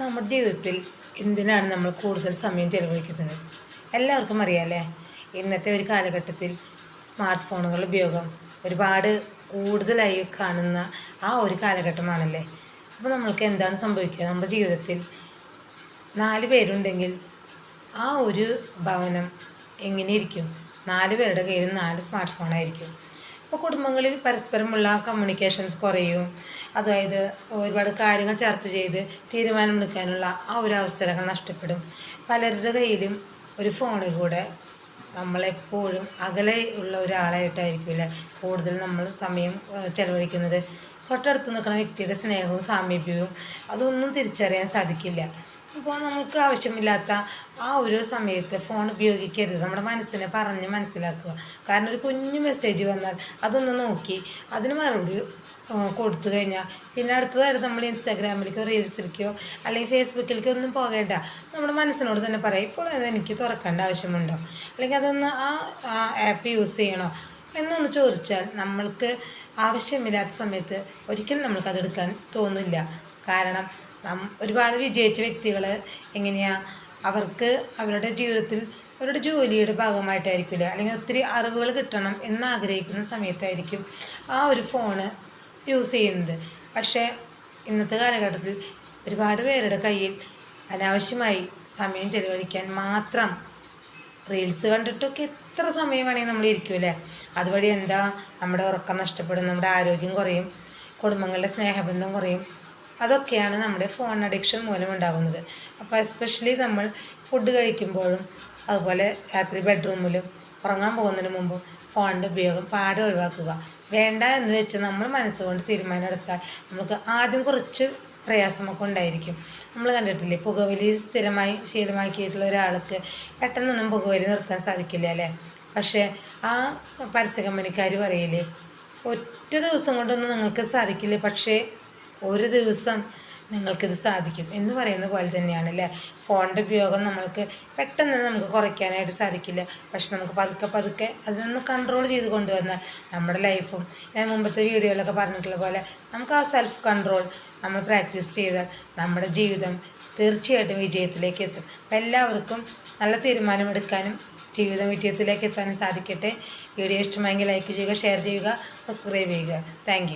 നമ്മുടെ ജീവിതത്തിൽ എന്തിനാണ് നമ്മൾ കൂടുതൽ സമയം ചെലവഴിക്കുന്നത്? എല്ലാവർക്കും അറിയാമല്ലേ ഇന്നത്തെ ഒരു കാലഘട്ടത്തിൽ സ്മാർട്ട് ഫോണുകളുടെ ഉപയോഗം ഒരുപാട് കൂടുതലായി കാണുന്ന ആ ഒരു കാലഘട്ടമാണല്ലേ? അപ്പോൾ നമ്മൾക്ക് എന്താണ് സംഭവിക്കുക? നമ്മുടെ ജീവിതത്തിൽ നാല് പേരുണ്ടെങ്കിൽ ആ ഒരു ഭവനം എങ്ങനെയിരിക്കും? നാല് പേരുടെ കയ്യിൽ നാല് സ്മാർട്ട് ഫോണായിരിക്കും അപ്പോൾ കുടുംബങ്ങളിൽ പരസ്പരമുള്ള കമ്മ്യൂണിക്കേഷൻസ് കുറയും. അതായത് ഒരുപാട് കാര്യങ്ങൾ ചർച്ച ചെയ്ത് തീരുമാനമെടുക്കാനുള്ള ആ ഒരു അവസരങ്ങൾ നഷ്ടപ്പെടും. പലരുടെ കയ്യിലും ഒരു ഫോണിൽ കൂടെ നമ്മളെപ്പോഴും അകലെ ഉള്ള ഒരാളായിട്ടായിരിക്കില്ല കൂടുതൽ നമ്മൾ സമയം ചെലവഴിക്കുന്നത്. തൊട്ടടുത്ത് നിൽക്കുന്ന വ്യക്തിയുടെ സ്നേഹവും സാമീപ്യവും അതൊന്നും തിരിച്ചറിയാൻ സാധിക്കില്ല. അപ്പോൾ നമുക്ക് ആവശ്യമില്ലാത്ത ആ ഒരു സമയത്ത് ഫോൺ ഉപയോഗിക്കരുത്. നമ്മുടെ മനസ്സിനെ പറഞ്ഞ് മനസ്സിലാക്കുക. കാരണം ഒരു കുഞ്ഞു മെസ്സേജ് വന്നാൽ അതൊന്ന് നോക്കി അതിന് മറുപടി കൊടുത്തു കഴിഞ്ഞാൽ പിന്നെ അടുത്തതായിട്ട് നമ്മൾ ഇൻസ്റ്റാഗ്രാമിലേക്കോ റീൽസിലേക്കോ അല്ലെങ്കിൽ ഫേസ്ബുക്കിലേക്കോ ഒന്നും പോകേണ്ട. നമ്മുടെ മനസ്സിനോട് തന്നെ പറയാം ഇപ്പോൾ അതെനിക്ക് തുറക്കേണ്ട ആവശ്യമുണ്ടോ? അല്ലെങ്കിൽ അതൊന്ന് ആ ആപ്പ് യൂസ് ചെയ്യണോ? എന്നൊന്ന് ചോദിച്ചാൽ നമ്മൾക്ക് ആവശ്യമില്ലാത്ത സമയത്ത് ഒരിക്കലും നമ്മൾക്കതെടുക്കാൻ തോന്നില്ല. കാരണം ഒരുപാട് വിജയിച്ച വ്യക്തികൾ എങ്ങനെയാണ് അവർക്ക് അവരുടെ ജീവിതത്തിൽ അവരുടെ ജോലിയുടെ ഭാഗമായിട്ടായിരിക്കില്ല? അല്ലെങ്കിൽ ഒത്തിരി അറിവുകൾ കിട്ടണം എന്നാഗ്രഹിക്കുന്ന സമയത്തായിരിക്കും ആ ഒരു ഫോണ് യൂസ് ചെയ്യുന്നത്. പക്ഷേ ഇന്നത്തെ കാലഘട്ടത്തിൽ ഒരുപാട് പേരുടെ കയ്യിൽ അനാവശ്യമായി സമയം ചെലവഴിക്കാൻ മാത്രം റീൽസ് കണ്ടിട്ടൊക്കെ എത്ര സമയം വേണമെങ്കിൽ നമ്മൾ ഇരിക്കുമല്ലേ അതുവഴി എന്താ? നമ്മുടെ ഉറക്കം നഷ്ടപ്പെടും നമ്മുടെ ആരോഗ്യം കുറയും കുടുംബങ്ങളുടെ സ്നേഹബന്ധം കുറയും അതൊക്കെയാണ് നമ്മുടെ ഫോൺ അഡിക്ഷൻ മൂലം ഉണ്ടാകുന്നത്. അപ്പോൾ എസ്പെഷ്യലി നമ്മൾ ഫുഡ് കഴിക്കുമ്പോഴും അതുപോലെ രാത്രി ബെഡ്റൂമിലും ഉറങ്ങാൻ പോകുന്നതിന് മുമ്പും ഫോണിന്റെ ഉപയോഗം പാടെ ഒഴിവാക്കുക. വേണ്ട എന്ന് വെച്ച് നമ്മൾ മനസ്സുകൊണ്ട് തീരുമാനമെടുത്താൽ നമുക്ക് ആദ്യം കുറച്ച് പ്രയാസമൊക്കെ ഉണ്ടായിരിക്കും. നമ്മൾ കണ്ടിട്ടില്ലേ പുകവലി സ്ഥിരമായി ശീലമാക്കിയിട്ടുള്ള ഒരാൾക്ക് പെട്ടെന്നൊന്നും പുകവലി നിർത്താൻ സാധിക്കില്ല അല്ലേ? പക്ഷേ ആ പരസ്യ കമ്പനിക്കാർ പറയില്ലേ ഒറ്റ ദിവസം കൊണ്ടൊന്നും നിങ്ങൾക്ക് സാധിക്കില്ല പക്ഷേ ഒരു ദിവസം നിങ്ങൾക്കിത് സാധിക്കും എന്ന് പറയുന്ന പോലെ തന്നെയാണ് അല്ലേ? ഫോണിന്റെ ഉപയോഗം നമ്മൾക്ക് പെട്ടെന്ന് നമുക്ക് കുറയ്ക്കാനായിട്ട് സാധിക്കില്ല. പക്ഷെ നമുക്ക് പതുക്കെ പതുക്കെ അതിനൊന്ന് കൺട്രോൾ ചെയ്ത് കൊണ്ടുവന്നാൽ നമ്മുടെ ലൈഫും ഞാൻ മുമ്പത്തെ വീഡിയോയിലൊക്കെ പറഞ്ഞിട്ടുള്ള പോലെ നമുക്ക് ആ സെൽഫ് കൺട്രോൾ നമ്മൾ പ്രാക്ടീസ് ചെയ്താൽ നമ്മുടെ ജീവിതം തീർച്ചയായിട്ടും വിജയത്തിലേക്ക് എത്തും. അപ്പം എല്ലാവർക്കും നല്ല തീരുമാനമെടുക്കാനും ജീവിതം വിജയത്തിലേക്ക് എത്താനും സാധിക്കട്ടെ. വീഡിയോ ഇഷ്ടമായെങ്കിൽ ലൈക്ക് ചെയ്യുക ഷെയർ ചെയ്യുക സബ്സ്ക്രൈബ് ചെയ്യുക. താങ്ക്